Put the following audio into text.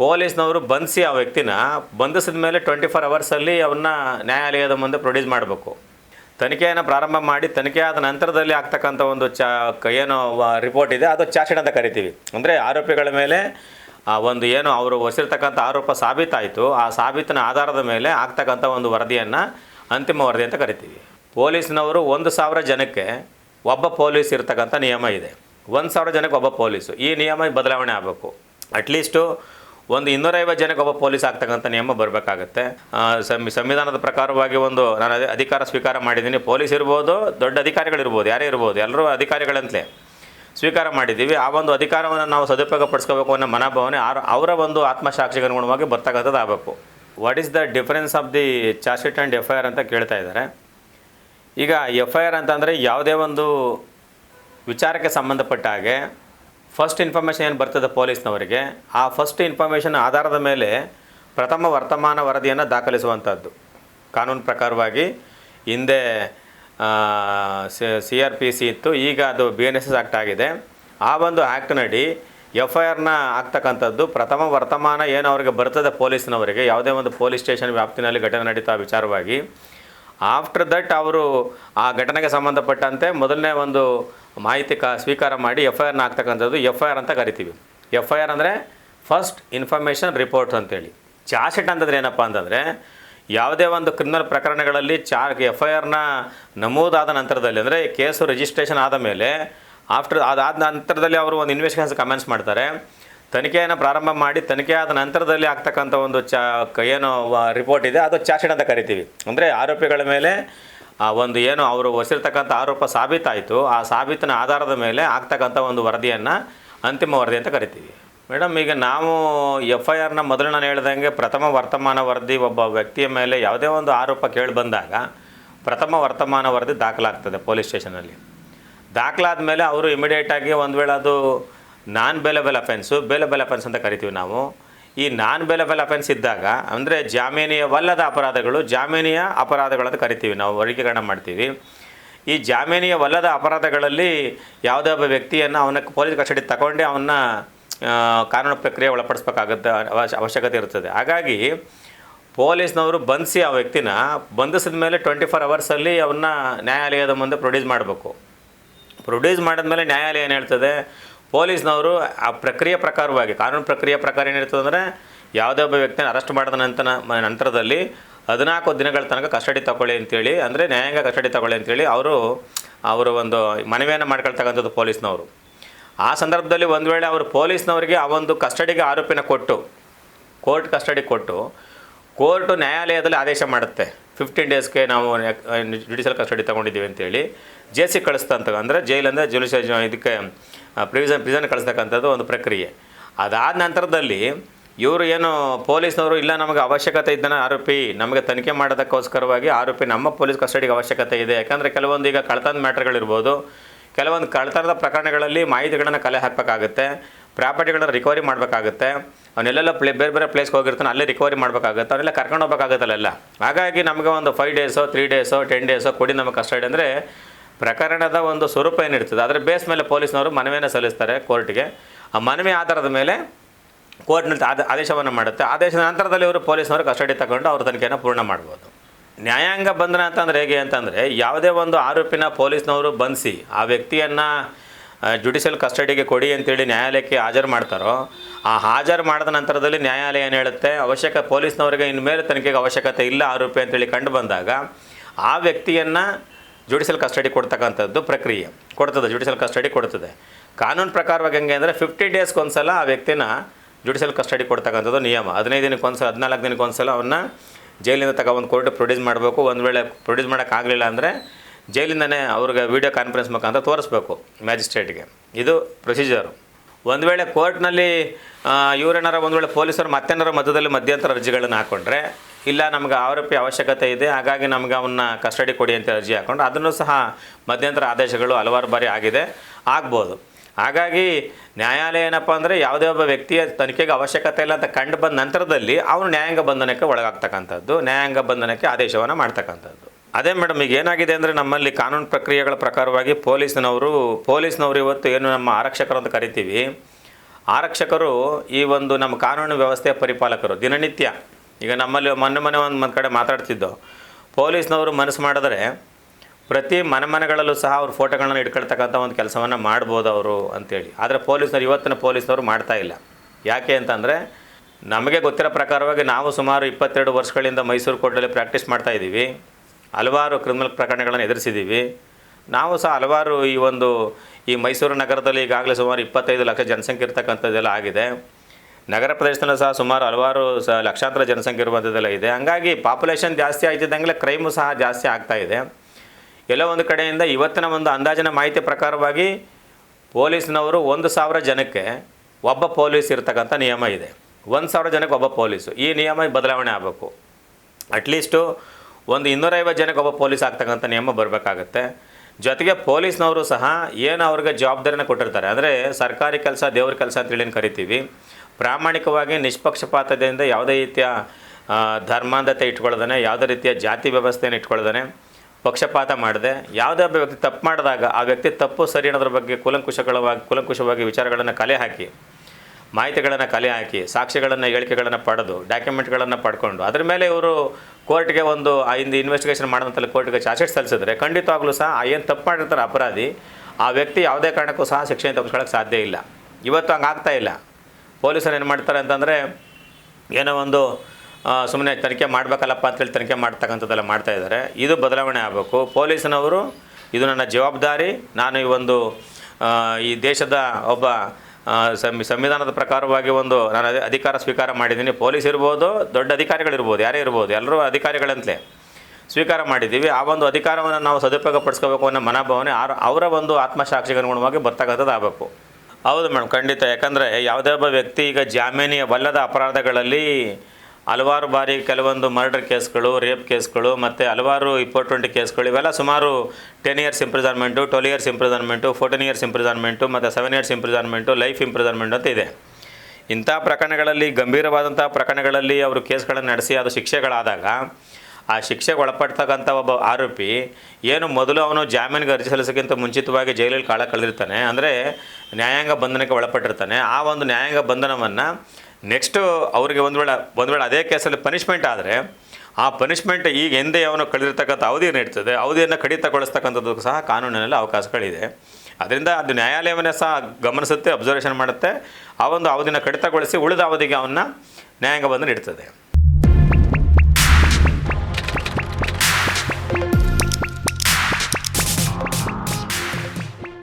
ಪೊಲೀಸ್ನವರು ಬಂಧಿಸಿ ಆ ವ್ಯಕ್ತಿನ, ಬಂಧಿಸಿದ ಮೇಲೆ ಟ್ವೆಂಟಿ ಫೋರ್ ಅವರ್ಸಲ್ಲಿ ಅವನ್ನ ನ್ಯಾಯಾಲಯದ ಮುಂದೆ ಪ್ರೊಡ್ಯೂಸ್ ಮಾಡಬೇಕು. ತನಿಖೆಯನ್ನು ಪ್ರಾರಂಭ ಮಾಡಿ, ತನಿಖೆ ಆದ ನಂತರದಲ್ಲಿ ಆಗ್ತಕ್ಕಂಥ ಒಂದು ಚಾ, ಏನು ರಿಪೋರ್ಟ್ ಇದೆ, ಅದು ಚಾರ್ಜ್ ಅಂತ ಕರಿತೀವಿ. ಅಂದರೆ ಆರೋಪಿಗಳ ಮೇಲೆ ಒಂದು ಏನು ಅವರು ಹೊಸಿರ್ತಕ್ಕಂಥ ಆರೋಪ ಸಾಬೀತಾಯಿತು. ಆ ಸಾಬೀತಿನ ಆಧಾರದ ಮೇಲೆ ಆಗ್ತಕ್ಕಂಥ ಒಂದು ವರದಿಯನ್ನು ಅಂತಿಮ ವರದಿ ಅಂತ ಕರಿತೀವಿ. ಪೊಲೀಸ್ನವರು ಒಂದು ಸಾವಿರ ಜನಕ್ಕೆ ಒಬ್ಬ ಪೊಲೀಸ್ ಇರ್ತಕ್ಕಂಥ ನಿಯಮ ಇದೆ. ಒಂದು ಸಾವಿರ ಜನಕ್ಕೆ ಒಬ್ಬ ಪೊಲೀಸು. ಈ ನಿಯಮ ಬದಲಾವಣೆ ಆಗಬೇಕು. ಅಟ್ಲೀಸ್ಟು ಒಂದು ಇನ್ನೂರೈವತ್ತು ಜನಕ್ಕೆ ಒಬ್ಬ ಪೊಲೀಸ್ ಆಗ್ತಕ್ಕಂಥ ನಿಯಮ ಬರಬೇಕಾಗತ್ತೆ. ಸಂವಿ ಸಂವಿಧಾನದ ಪ್ರಕಾರವಾಗಿ ಒಂದು ನಾನು ಅದೇ ಅಧಿಕಾರ ಸ್ವೀಕಾರ ಮಾಡಿದ್ದೀನಿ. ಪೊಲೀಸ್ ಇರ್ಬೋದು, ದೊಡ್ಡ ಅಧಿಕಾರಿಗಳಿರ್ಬೋದು, ಯಾರೇ ಇರ್ಬೋದು, ಎಲ್ಲರೂ ಅಧಿಕಾರಿಗಳಂತಲೇ ಸ್ವೀಕಾರ ಮಾಡಿದ್ದೀವಿ. ಆ ಒಂದು ಅಧಿಕಾರವನ್ನು ನಾವು ಸದುಪಯೋಗ ಪಡಿಸ್ಕೋಬೇಕು ಅನ್ನೋ ಮನೋಭಾವನೆ ಅವರ ಒಂದು ಆತ್ಮಸಾಕ್ಷಿಗೆ ಅನುಗುಣವಾಗಿ ಬರ್ತಕ್ಕಂಥದ್ದು ಆಗಬೇಕು. What is the difference of the charge sheet and F I R ಅಂತ ಕೇಳ್ತಾ ಇದ್ದಾರೆ. ಈಗ ಎಫ್ ಐ ಆರ್ ಅಂತಂದರೆ ಯಾವುದೇ ಒಂದು ವಿಚಾರಕ್ಕೆ ಸಂಬಂಧಪಟ್ಟ ಹಾಗೆ ಫಸ್ಟ್ ಇನ್ಫಾರ್ಮೇಷನ್ ಏನು ಬರ್ತದೆ ಪೊಲೀಸ್ನವರಿಗೆ, ಆ ಫಸ್ಟ್ ಇನ್ಫಾರ್ಮೇಷನ್ ಆಧಾರದ ಮೇಲೆ ಪ್ರಥಮ ವರ್ತಮಾನ ವರದಿಯನ್ನು ದಾಖಲಿಸುವಂಥದ್ದು ಕಾನೂನು ಪ್ರಕಾರವಾಗಿ ಹಿಂದೆ ಸಿ ಆರ್ ಪಿ ಸಿ ಇತ್ತು, ಈಗ ಅದು B N S S act ಆಗಿದೆ. ಆ ಒಂದು ಆ್ಯಕ್ಟ್ನಡಿ ಎಫ್ ಐ ಆರ್ನ ಆಗ್ತಕ್ಕಂಥದ್ದು ಪ್ರಥಮ ವರ್ತಮಾನ ಏನು ಅವರಿಗೆ ಬರ್ತದೆ ಪೊಲೀಸ್ನವರಿಗೆ, ಯಾವುದೇ ಒಂದು ಪೊಲೀಸ್ ಸ್ಟೇಷನ್ ವ್ಯಾಪ್ತಿನಲ್ಲಿ ಘಟನೆ ನಡೀತಾ ವಿಚಾರವಾಗಿ. ಆಫ್ಟರ್ ದಟ್ ಅವರು ಆ ಘಟನೆಗೆ ಸಂಬಂಧಪಟ್ಟಂತೆ ಮೊದಲನೇ ಒಂದು ಮಾಹಿತಿ ಕ, ಸ್ವೀಕಾರ ಮಾಡಿ ಎಫ್ ಐ ಆರ್ನ ಹಾಕ್ತಕ್ಕಂಥದ್ದು ಎಫ್ ಐ ಆರ್ ಅಂತ ಕರಿತೀವಿ. ಎಫ್ ಐ ಆರ್ ಅಂದರೆ ಫಸ್ಟ್ ಇನ್ಫಾರ್ಮೇಷನ್ ರಿಪೋರ್ಟ್ ಅಂತೇಳಿ. ಚಾರ್ಜ್ ಶೀಟ್ ಅಂತಂದ್ರೆ ಏನಪ್ಪ ಅಂತಂದರೆ ಯಾವುದೇ ಒಂದು ಕ್ರಿಮಿನಲ್ ಪ್ರಕರಣಗಳಲ್ಲಿ ಚಾರ್ ಎಫ್ ಐ ಆರ್ನ ನಮೂದಾದ ನಂತರದಲ್ಲಿ ಅಂದರೆ ಕೇಸು ರಿಜಿಸ್ಟ್ರೇಷನ್ ಆದ ಮೇಲೆ ಆಫ್ಟರ್ ಅದಾದ ನಂತರದಲ್ಲಿ ಅವರು ಒಂದು ಇನ್ವೆಸ್ಟಿಗೇಷನ್ ಕಮೆನ್ಸ್ ಮಾಡ್ತಾರೆ. ತನಿಖೆಯನ್ನು ಪ್ರಾರಂಭ ಮಾಡಿ ತನಿಖೆ ಆದ ನಂತರದಲ್ಲಿ ಆಗ್ತಕ್ಕಂಥ ಒಂದು ಚಾ ಏನು ರಿಪೋರ್ಟ್ ಇದೆ. ಅದು ಚಾರ್ಜ್ ಶೀಟ್ ಅಂತ ಕರಿತೀವಿ. ಅಂದರೆ ಆರೋಪಿಗಳ ಮೇಲೆ ಆ ಒಂದು ಏನು ಅವರು ಹೊಸಿರ್ತಕ್ಕಂಥ ಆರೋಪ ಸಾಬೀತಾಯಿತು. ಆ ಸಾಬೀತಿನ ಆಧಾರದ ಮೇಲೆ ಆಗ್ತಕ್ಕಂಥ ಒಂದು ವರದಿಯನ್ನು ಅಂತಿಮ ವರದಿ ಅಂತ ಕರಿತೀವಿ. ಮೇಡಮ್, ಈಗ ನಾವು ಎಫ್ ಐ ಆರ್ನ ಮೊದಲು ನಾನು ಹೇಳ್ದಂಗೆ ಪ್ರಥಮ ವರ್ತಮಾನ ವರದಿ ಒಬ್ಬ ವ್ಯಕ್ತಿಯ ಮೇಲೆ ಯಾವುದೇ ಒಂದು ಆರೋಪ ಕೇಳಿ ಬಂದಾಗ ಪ್ರಥಮ ವರ್ತಮಾನ ವರದಿ ದಾಖಲಾಗ್ತದೆ ಪೊಲೀಸ್ ಸ್ಟೇಷನಲ್ಲಿ ದಾಖಲಾದ ಮೇಲೆ ಅವರು ಇಮಿಡಿಯೇಟಾಗಿ ಒಂದು ವೇಳೆ ಅದು non bailable offence bailable offence ಅಂತ ಕರಿತೀವಿ ನಾವು. ಈ ನಾನ್ ಬೆಲೆಫಲ್ ಅಫೆನ್ಸ್ ಇದ್ದಾಗ, ಅಂದರೆ ಜಾಮೀನಿಯವಲ್ಲದ ಅಪರಾಧಗಳು, ಜಾಮೀನಿಯ ಅಪರಾಧಗಳಂತ ಕರಿತೀವಿ ನಾವು, ವರ್ಗೀಕರಣ ಮಾಡ್ತೀವಿ. ಈ ಜಾಮೀನಿಯವಲ್ಲದ ಅಪರಾಧಗಳಲ್ಲಿ ಯಾವುದೇ ಒಬ್ಬ ವ್ಯಕ್ತಿಯನ್ನು ಅವನ ಪೊಲೀಸ್ ಕಸ್ಟಡಿ ತಗೊಂಡೇ ಅವನ್ನ ಕಾನೂನು ಪ್ರಕ್ರಿಯೆ ಒಳಪಡಿಸ್ಬೇಕಾಗುತ್ತೆ ಅವಶ್ಯ, ಅವಶ್ಯಕತೆ ಇರ್ತದೆ. ಹಾಗಾಗಿ ಪೊಲೀಸ್ನವರು ಬಂಧಿಸಿ ಆ ವ್ಯಕ್ತಿನ, ಬಂಧಿಸಿದ ಮೇಲೆ ಟ್ವೆಂಟಿ ಫೋರ್ ಅವರ್ಸಲ್ಲಿ ಅವನ್ನ ನ್ಯಾಯಾಲಯದ ಮುಂದೆ ಪ್ರೊಡ್ಯೂಸ್ ಮಾಡಬೇಕು. ಪ್ರೊಡ್ಯೂಸ್ ಮಾಡಿದ್ಮೇಲೆ ನ್ಯಾಯಾಲಯ ಏನು ಹೇಳ್ತದೆ ಪೊಲೀಸ್ನವರು ಆ ಪ್ರಕ್ರಿಯೆ ಪ್ರಕಾರವಾಗಿ, ಕಾನೂನು ಪ್ರಕ್ರಿಯೆ ಪ್ರಕಾರ ಏನಿರ್ತದೆ ಅಂದರೆ ಯಾವುದೇ ಒಬ್ಬ ವ್ಯಕ್ತಿನ ಅರೆಸ್ಟ್ ಮಾಡಿದ ನಂತರ ನಂತರದಲ್ಲಿ ಹದಿನಾಲ್ಕು ದಿನಗಳ ತನಕ ಕಸ್ಟಡಿ ತಗೊಳ್ಳಿ ಅಂತೇಳಿ, ಅಂದರೆ ನ್ಯಾಯಾಂಗ ಕಸ್ಟಡಿ ತಗೊಳ್ಳಿ ಅಂತೇಳಿ ಅವರು ಅವರು ಒಂದು ಮನವಿಯನ್ನು ಮಾಡ್ಕೊಳ್ತಕ್ಕಂಥದ್ದು ಪೊಲೀಸ್ನವರು. ಆ ಸಂದರ್ಭದಲ್ಲಿ ಒಂದು ವೇಳೆ ಅವರು ಪೊಲೀಸ್ನವರಿಗೆ ಆ ಒಂದು ಕಸ್ಟಡಿಗೆ ಆರೋಪಿನ ಕೊಟ್ಟು, ಕೋರ್ಟ್ ಕಸ್ಟಡಿ ಕೊಟ್ಟು, ಕೋರ್ಟು ನ್ಯಾಯಾಲಯದಲ್ಲಿ ಆದೇಶ ಮಾಡುತ್ತೆ. ಫಿಫ್ಟೀನ್ ಡೇಸ್ಗೆ ನಾವು ಜುಡಿಷಿಯಲ್ ಕಸ್ಟಡಿ ತೊಗೊಂಡಿದ್ದೀವಿ ಅಂತೇಳಿ ಜೆ ಸಿ ಕಳಿಸ್ತಂತ ಅಂದರೆ ಜೈಲಂದರೆ ಜುಡಿಷಿಯಲ್ ಇದಕ್ಕೆ ಪ್ರಿವಿಸನ್ ಪ್ರಿಸನ್ ಕಳಿಸ್ತಕ್ಕಂಥದ್ದು ಒಂದು ಪ್ರಕ್ರಿಯೆ. ಅದಾದ ನಂತರದಲ್ಲಿ ಇವರು ಏನು ಪೊಲೀಸ್ನವರು, ಇಲ್ಲ ನಮಗೆ ಅವಶ್ಯಕತೆ ಇದ್ದಾನೆ ಆರೋಪಿ ನಮಗೆ ತನಿಖೆ ಮಾಡೋದಕ್ಕೋಸ್ಕರವಾಗಿ ಆರೋಪಿ ನಮ್ಮ ಪೊಲೀಸ್ ಕಸ್ಟಡಿಗೆ ಅವಶ್ಯಕತೆ ಇದೆ. ಯಾಕಂದರೆ ಕೆಲವೊಂದು ಈಗ ಕಳ್ತನ ಮ್ಯಾಟ್ರ್ಗಳಿರ್ಬೋದು, ಕೆಲವೊಂದು ಕಳ್ತನದ ಪ್ರಕರಣಗಳಲ್ಲಿ ಮಾಹಿತಿಗಳನ್ನು ಕಲೆ ಹಾಕಬೇಕಾಗುತ್ತೆ. ಪ್ರಾಪರ್ಟಿಗಳನ್ನ ರಿಕವರಿ ಮಾಡಬೇಕಾಗುತ್ತೆ. ಅವನ್ನೆಲ್ಲ ಪ್ಲೇ, ಬೇರೆ ಬೇರೆ ಪ್ಲೇಸ್ಗೆ ಹೋಗಿರ್ತಾನೆ, ಅಲ್ಲೇ ರಿಕವರಿ ಮಾಡಬೇಕಾಗುತ್ತೆ. ಅವನ್ನೆಲ್ಲ ಕರ್ಕೊಂಡು ಹೋಗಬೇಕಾಗುತ್ತಲ್ಲ ಹಾಗಾಗಿ ನಮಗೆ ಒಂದು ಫೈವ್ ಡೇಸೋ ತ್ರೀ ಡೇಸೋ ಟೆನ್ ಡೇಸೋ ಕೊಡಿ ನಮಗೆ ಕಸ್ಟಡಿ ಅಂದರೆ ಪ್ರಕರಣದ ಒಂದು ಸ್ವರೂಪ ಏನಿರ್ತದೆ ಅದರ ಬೇಸ್ ಮೇಲೆ ಪೊಲೀಸ್ನವರು ಮನವಿಯನ್ನು ಸಲ್ಲಿಸ್ತಾರೆ ಕೋರ್ಟ್ಗೆ. ಆ ಮನವಿ ಆಧಾರದ ಮೇಲೆ ಕೋರ್ಟ್ನಲ್ಲಿ ಆದ, ಆದೇಶವನ್ನು ಮಾಡುತ್ತೆ. ಆದೇಶದ ನಂತರದಲ್ಲಿ ಅವರು ಪೊಲೀಸ್ನವರು ಕಸ್ಟಡಿ ತಗೊಂಡು ಅವ್ರ ತನಿಖೆಯನ್ನು ಪೂರ್ಣ ಮಾಡ್ಬೋದು. ನ್ಯಾಯಾಂಗ ಬಂಧನ ಅಂತಂದರೆ ಹೇಗೆ ಅಂತಂದರೆ, ಯಾವುದೇ ಒಂದು ಆರೋಪಿನ ಪೊಲೀಸ್ನವರು ಬಂಧಿಸಿ ಆ ವ್ಯಕ್ತಿಯನ್ನು ಜುಡಿಷಿಯಲ್ ಕಸ್ಟಡಿಗೆ ಕೊಡಿ ಅಂತೇಳಿ ನ್ಯಾಯಾಲಯಕ್ಕೆ ಹಾಜರು ಮಾಡ್ತಾರೋ, ಆ ಹಾಜರು ಮಾಡಿದ ನಂತರದಲ್ಲಿ ನ್ಯಾಯಾಲಯ ಏನು ಹೇಳುತ್ತೆ, ಅವಶ್ಯಕ ಪೊಲೀಸ್ನವರಿಗೆ ಇನ್ಮೇಲೆ ತನಿಖೆಗೆ ಅವಶ್ಯಕತೆ ಇಲ್ಲ ಆರೋಪಿ ಅಂತೇಳಿ ಕಂಡು ಬಂದಾಗ, ಆ ವ್ಯಕ್ತಿಯನ್ನು ಜುಡಿಷಿಯಲ್ ಕಸ್ಟಡಿ ಕೊಡ್ತಕ್ಕಂಥದ್ದು ಪ್ರಕ್ರಿಯೆ, ಕೊಡ್ತದೆ ಜುಡಿಷಿಯಲ್ ಕಸ್ಟಡಿ ಕೊಡ್ತದೆ. ಕಾನೂನು ಪ್ರಕಾರವಾಗಿ ಹೆಂಗೆ ಅಂದರೆ ಫಿಫ್ಟಿ ಡೇಸ್ಗೊಂದ್ಸಲ ಆ ವ್ಯಕ್ತಿನ ಜುಡಿಷಿಯಲ್ ಕಸ್ಟಡಿ ಕೊಡ್ತಕ್ಕಂಥದ್ದು ನಿಯಮ. ಹದಿನೈದು ದಿನಕ್ಕೆ ಒಂದ್ಸಲ, ಹದಿನಾಲ್ಕು ದಿನಕ್ಕೆ ಒಂದ್ಸಲ ಅವನ್ನ ಜೈಲಿಂದ ತಗೊಬಂದು ಕೋರ್ಟ್ ಪ್ರೊಡ್ಯೂಸ್ ಮಾಡಬೇಕು. ಒಂದು ವೇಳೆ ಪ್ರೊಡ್ಯೂಸ್ ಮಾಡೋಕ್ಕಾಗಲಿಲ್ಲ ಅಂದರೆ ಜೈಲಿಂದನೇ ಅವ್ರಿಗೆ ವೀಡಿಯೋ ಕಾನ್ಫರೆನ್ಸ್ ಮುಖಾಂತರ ತೋರಿಸ್ಬೇಕು ಮ್ಯಾಜಿಸ್ಟ್ರೇಟ್ಗೆ. ಇದು ಪ್ರೊಸೀಜರು ಒಂದು ವೇಳೆ ಕೋರ್ಟ್ನಲ್ಲಿ ಇವರೇನಾರ ಒಂದು ವೇಳೆ ಪೊಲೀಸರು ಮತ್ತೇನಾರ ಮಧ್ಯದಲ್ಲಿ ಮಧ್ಯಂತರ ಅರ್ಜಿಗಳನ್ನು ಹಾಕ್ಕೊಂಡ್ರೆ ಇಲ್ಲ ನಮ್ಗೆ ಆರೋಪಿ ಅವಶ್ಯಕತೆ ಇದೆ, ಹಾಗಾಗಿ ನಮ್ಗೆ ಅವನ್ನ ಕಸ್ಟಡಿ ಕೊಡಿ ಅಂತ ಅರ್ಜಿ ಹಾಕ್ಕೊಂಡು ಅದನ್ನು ಸಹ ಮಧ್ಯಂತರ ಆದೇಶಗಳು ಹಲವಾರು ಬಾರಿ ಆಗಿದೆ, ಆಗ್ಬೋದು. ಹಾಗಾಗಿ ನ್ಯಾಯಾಲಯ ಏನಪ್ಪ ಅಂದರೆ ಯಾವುದೇ ಒಬ್ಬ ವ್ಯಕ್ತಿಯ ತನಿಖೆಗೆ ಅವಶ್ಯಕತೆ ಇಲ್ಲ ಅಂತ ಕಂಡು ಬಂದ ನಂತರದಲ್ಲಿ ಅವನು ನ್ಯಾಯಾಂಗ ಬಂಧನಕ್ಕೆ ಒಳಗಾಗ್ತಕ್ಕಂಥದ್ದು, ನ್ಯಾಯಾಂಗ ಬಂಧನಕ್ಕೆ ಆದೇಶವನ್ನು ಮಾಡ್ತಕ್ಕಂಥದ್ದು. ಅದೇ ಮೇಡಮ್, ಈಗ ಏನಾಗಿದೆ ಅಂದರೆ ನಮ್ಮಲ್ಲಿ ಕಾನೂನು ಪ್ರಕ್ರಿಯೆಗಳ ಪ್ರಕಾರವಾಗಿ ಪೊಲೀಸ್ನವರು ಪೊಲೀಸ್ನವರು ಇವತ್ತು ಏನು ನಮ್ಮ ಆರಕ್ಷಕರು ಅಂತ ಕರಿತೀವಿ. ಆರಕ್ಷಕರು ಈ ಒಂದು ನಮ್ಮ ಕಾನೂನು ವ್ಯವಸ್ಥೆಯ ಪರಿಪಾಲಕರು, ದಿನನಿತ್ಯ. ಈಗ ನಮ್ಮಲ್ಲಿ ಮೊನ್ನೆ ಮೊನ್ನೆ ಒಂದು ಒಂದು ಕಡೆ ಮಾತಾಡ್ತಿದ್ದೋ. ಪೊಲೀಸ್ನವರು ಮನಸ್ಸು ಮಾಡಿದ್ರೆ ಪ್ರತಿ ಮನೆ ಮನೆಗಳಲ್ಲೂ ಸಹ ಅವ್ರ ಫೋಟೋಗಳನ್ನ ಇಟ್ಕೊಳ್ತಕ್ಕಂಥ ಒಂದು ಕೆಲಸವನ್ನು ಮಾಡ್ಬೋದು ಅವರು ಅಂತೇಳಿ. ಆದರೆ ಪೊಲೀಸ್ನವ್ರು ಇವತ್ತಿನ ಪೊಲೀಸ್ನವರು ಮಾಡ್ತಾ ಇಲ್ಲ. ಯಾಕೆ ಅಂತಂದರೆ ನಮಗೆ ಗೊತ್ತಿರೋ ಪ್ರಕಾರವಾಗಿ ನಾವು ಸುಮಾರು ಇಪ್ಪತ್ತೆರಡು ವರ್ಷಗಳಿಂದ ಮೈಸೂರು ಕೋರ್ಟಲ್ಲಿ ಪ್ರಾಕ್ಟೀಸ್ ಮಾಡ್ತಾ ಇದ್ದೀವಿ. ಹಲವಾರು ಕ್ರಿಮಿನಲ್ ಪ್ರಕರಣಗಳನ್ನು ಎದುರಿಸಿದ್ದೀವಿ. ನಾವು ಸಹ ಹಲವಾರು ಈ ಒಂದು ಈ ಮೈಸೂರು ನಗರದಲ್ಲಿ ಈಗಾಗಲೇ ಸುಮಾರು ಇಪ್ಪತ್ತೈದು ಲಕ್ಷ ಜನಸಂಖ್ಯೆ ಇರ್ತಕ್ಕಂಥದ್ದೆಲ್ಲ ಆಗಿದೆ. ನಗರ ಪ್ರದೇಶದಲ್ಲೂ ಸಹ ಸುಮಾರು ಹಲವಾರು ಸ ಲಕ್ಷಾಂತರ ಜನಸಂಖ್ಯೆ ಇರುವಂಥದ್ದೆಲ್ಲ ಇದೆ. ಹಾಗಾಗಿ ಪಾಪ್ಯುಲೇಷನ್ ಜಾಸ್ತಿ ಆಗ್ತಿದ್ದಂಗೆ ಕ್ರೈಮು ಸಹ ಜಾಸ್ತಿ ಆಗ್ತಾ ಇದೆ. ಎಲ್ಲೋ ಒಂದು ಕಡೆಯಿಂದ ಇವತ್ತಿನ ಒಂದು ಅಂದಾಜಿನ ಮಾಹಿತಿ ಪ್ರಕಾರವಾಗಿ ಪೊಲೀಸ್ನವರು ಒಂದು ಸಾವಿರ ಜನಕ್ಕೆ ಒಬ್ಬ ಪೊಲೀಸ್ ಇರ್ತಕ್ಕಂಥ ನಿಯಮ ಇದೆ. ಒಂದು ಸಾವಿರ ಜನಕ್ಕೆ ಒಬ್ಬ ಪೊಲೀಸು. ಈ ನಿಯಮ ಬದಲಾವಣೆ ಆಗಬೇಕು. ಅಟ್ಲೀಸ್ಟು ಒಂದು ಇನ್ನೂರೈವತ್ತು ಜನಕ್ಕೆ ಒಬ್ಬ ಪೊಲೀಸ್ ಆಗ್ತಕ್ಕಂಥ ನಿಯಮ ಬರಬೇಕಾಗತ್ತೆ. ಜೊತೆಗೆ ಪೊಲೀಸ್ನವರು ಸಹ ಏನು ಅವ್ರಿಗೆ ಜವಾಬ್ದಾರಿನ ಕೊಟ್ಟಿರ್ತಾರೆ. ಅಂದರೆ ಸರ್ಕಾರಿ ಕೆಲಸ, ದೇವ್ರ ಕೆಲಸ ಅಂತೇಳಿ ಏನು ಕರಿತೀವಿ. ಪ್ರಾಮಾಣಿಕವಾಗಿ, ನಿಷ್ಪಕ್ಷಪಾತದಿಂದ ಯಾವುದೇ ರೀತಿಯ ಧರ್ಮಾಂಧತೆ ಇಟ್ಕೊಳ್ದಾನೆ ಯಾವುದೇ ರೀತಿಯ ಜಾತಿ ವ್ಯವಸ್ಥೆಯನ್ನು ಇಟ್ಕೊಳ್ದಾನೆ ಪಕ್ಷಪಾತ ಮಾಡದೆ, ಯಾವುದೇ ಒಬ್ಬ ವ್ಯಕ್ತಿ ತಪ್ಪು ಮಾಡಿದಾಗ ಆ ವ್ಯಕ್ತಿ ತಪ್ಪು ಸರಿ ಅನ್ನೋದ್ರ ಬಗ್ಗೆ ಕುಲಂಕುಶಗಳವಾಗಿ ಕುಲಂಕುಶವಾಗಿ ವಿಚಾರಗಳನ್ನು ಕಲೆ ಹಾಕಿ ಮಾಹಿತಿಗಳನ್ನು ಕಲೆ ಹಾಕಿ ಸಾಕ್ಷಿಗಳನ್ನು ಹೇಳಿಕೆಗಳನ್ನು ಪಡೆದು, ಡಾಕ್ಯುಮೆಂಟ್ಗಳನ್ನು ಪಡ್ಕೊಂಡು, ಅದರ ಮೇಲೆ ಇವರು ಕೋರ್ಟ್ಗೆ ಒಂದು ಆ ಹಿಂದೆ ಇನ್ವೆಸ್ಟಿಗೇಷನ್ ಮಾಡಿದಂತಲ್ಲಿ ಕೋರ್ಟ್ಗೆ ಚಾರ್ಜ್ ಸಲ್ಲಿಸಿದ್ರೆ ಖಂಡಿತವಾಗ್ಲೂ ಸಹ ಏನು ತಪ್ಪು ಮಾಡಿರ್ತಾರೆ ಅಪರಾಧಿ, ಆ ವ್ಯಕ್ತಿ ಯಾವುದೇ ಕಾರಣಕ್ಕೂ ಸಹ ಶಿಕ್ಷೆ ತಪ್ಪಿಸ್ಕೊಳ್ಳೋಕೆ ಸಾಧ್ಯ ಇಲ್ಲ. ಇವತ್ತು ಹಂಗೆ ಆಗ್ತಾ ಇಲ್ಲ. ಪೊಲೀಸರು ಏನು ಮಾಡ್ತಾರೆ ಅಂತಂದರೆ ಏನೋ ಒಂದು ಸುಮ್ಮನೆ ತನಿಖೆ ಮಾಡಬೇಕಲ್ಲಪ್ಪ ಅಂತೇಳಿ ತನಿಖೆ ಮಾಡ್ತಕ್ಕಂಥದ್ದೆಲ್ಲ ಮಾಡ್ತಾ ಇದ್ದಾರೆ. ಇದು ಬದಲಾವಣೆ ಆಗಬೇಕು. ಪೊಲೀಸನವರು ಇದು ನನ್ನ ಜವಾಬ್ದಾರಿ. ನಾನು ಈ ಒಂದು ಈ ದೇಶದ ಒಬ್ಬ ಸಂವಿಧಾನದ ಪ್ರಕಾರವಾಗಿ ಒಂದು ನಾನು ಅಧಿಕಾರ ಸ್ವೀಕಾರ ಮಾಡಿದ್ದೀನಿ. ಪೊಲೀಸ್ ಇರ್ಬೋದು, ದೊಡ್ಡ ಅಧಿಕಾರಿಗಳಿರ್ಬೋದು, ಯಾರೇ ಇರ್ಬೋದು, ಎಲ್ಲರೂ ಅಧಿಕಾರಿಗಳಂತಲೇ ಸ್ವೀಕಾರ ಮಾಡಿದ್ದೀವಿ. ಆ ಒಂದು ಅಧಿಕಾರವನ್ನು ನಾವು ಸದುಪಯೋಗ ಪಡಿಸ್ಕೋಬೇಕು ಅನ್ನೋ ಮನೋಭಾವನೆ ಅವರ ಒಂದು ಆತ್ಮಸಾಕ್ಷಿಗೆ ಅನುಗುಣವಾಗಿ ಬರ್ತಕ್ಕಂಥದ್ದು ಆಗಬೇಕು. ಹೌದು ಮೇಡಮ್, ಖಂಡಿತ. ಯಾಕಂದರೆ ಯಾವುದೇ ಒಬ್ಬ ವ್ಯಕ್ತಿ ಈಗ ಜಾಮೀನಿಯವಲ್ಲದ ಅಪರಾಧಗಳಲ್ಲಿ ಹಲವಾರು ಬಾರಿ ಕೆಲವೊಂದು ಮರ್ಡರ್ ಕೇಸ್ಗಳು, ರೇಪ್ ಕೇಸ್ಗಳು ಮತ್ತು ಹಲವಾರು ಇಪ್ಪತ್ತು ಟ್ವೆಂಟಿ ಕೇಸ್ಗಳು, ಇವೆಲ್ಲ ಸುಮಾರು ten years imprisonment twelve years imprisonment fourteen years imprisonment ಮತ್ತು seven years imprisonment life imprisonment ಅಂತ ಇದೆ. ಇಂಥ ಪ್ರಕರಣಗಳಲ್ಲಿ, ಗಂಭೀರವಾದಂಥ ಪ್ರಕರಣಗಳಲ್ಲಿ ಅವರು ಕೇಸ್ಗಳನ್ನು ನಡೆಸಿ, ಅದು ಶಿಕ್ಷೆಗಳಾದಾಗ ಆ ಶಿಕ್ಷೆಗೆ ಒಳಪಡ್ತಕ್ಕಂಥ ಒಬ್ಬ ಆರೋಪಿ ಏನು ಮೊದಲು ಅವನು ಜಾಮೀನಿಗೆ ಅರ್ಜಿ ಸಲ್ಲಿಸೋಕ್ಕಿಂತ ಮುಂಚಿತವಾಗಿ ಜೈಲಲ್ಲಿ ಕಾಳ ಕಳೆದಿರ್ತಾನೆ, ಅಂದರೆ ನ್ಯಾಯಾಂಗ ಬಂಧನಕ್ಕೆ ಒಳಪಟ್ಟಿರ್ತಾನೆ. ಆ ಒಂದು ನ್ಯಾಯಾಂಗ ಬಂಧನವನ್ನು ನೆಕ್ಸ್ಟು ಅವರಿಗೆ ಒಂದು ವೇಳೆ ಒಂದು ವೇಳೆ ಅದೇ ಕೇಸಲ್ಲಿ ಪನಿಷ್ಮೆಂಟ್ ಆದರೆ, ಆ ಪನಿಷ್ಮೆಂಟ್ ಈಗ ಎಂದೇ ಅವನು ಕಳೆದಿರ್ತಕ್ಕಂಥ ಅವಧಿಯನ್ನು ಇರ್ತದೆ ಅವಧಿಯನ್ನು ಕಡಿತಗೊಳಿಸ್ತಕ್ಕಂಥದ್ದು ಸಹ ಕಾನೂನಿನಲ್ಲಿ ಅವಕಾಶಗಳಿದೆ. ಅದರಿಂದ ಅದು ನ್ಯಾಯಾಲಯವನ್ನೇ ಸಹ ಗಮನಿಸುತ್ತೆ ಅಬ್ಸರ್ವೇಷನ್ ಮಾಡುತ್ತೆ. ಆ ಒಂದು ಅವಧಿನ ಕಡಿತಗೊಳಿಸಿ ಉಳಿದ ಅವಧಿಗೆ ಅವನ್ನ ನ್ಯಾಯಾಂಗ ಬಂಧನ ಇಡ್ತದೆ